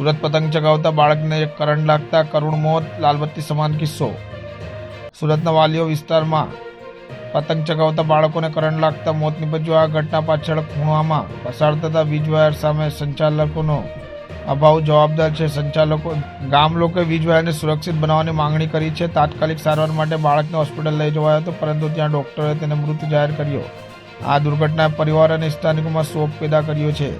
સુરત પતંગ ચગાવતા બાળકને એક કરંટ લાગતા કરુણ મોત, લાલબત્તી સમાન કિસ્સો. સુરતના વાલીઓ વિસ્તારમાં પતંગ ચગાવતા બાળકોને કરંટ લાગતા મોત નીપજ્યું. આ ઘટના પાછળ ખૂણામાં પસાર થતા વીજવાયર સામે સંચાલકોનો અભાવ જવાબદાર છે. સંચાલકો ગામ લોકોએ વીજવાયરને સુરક્ષિત બનાવવાની માંગણી કરી છે. તાત્કાલિક સારવાર માટે બાળકને હોસ્પિટલ લઈ જવાયો હતો, પરંતુ ત્યાં ડોક્ટરે તેને મૃત જાહેર કર્યો. આ દુર્ઘટનાએ પરિવાર અને સ્થાનિકોમાં શોક પેદા કર્યો છે.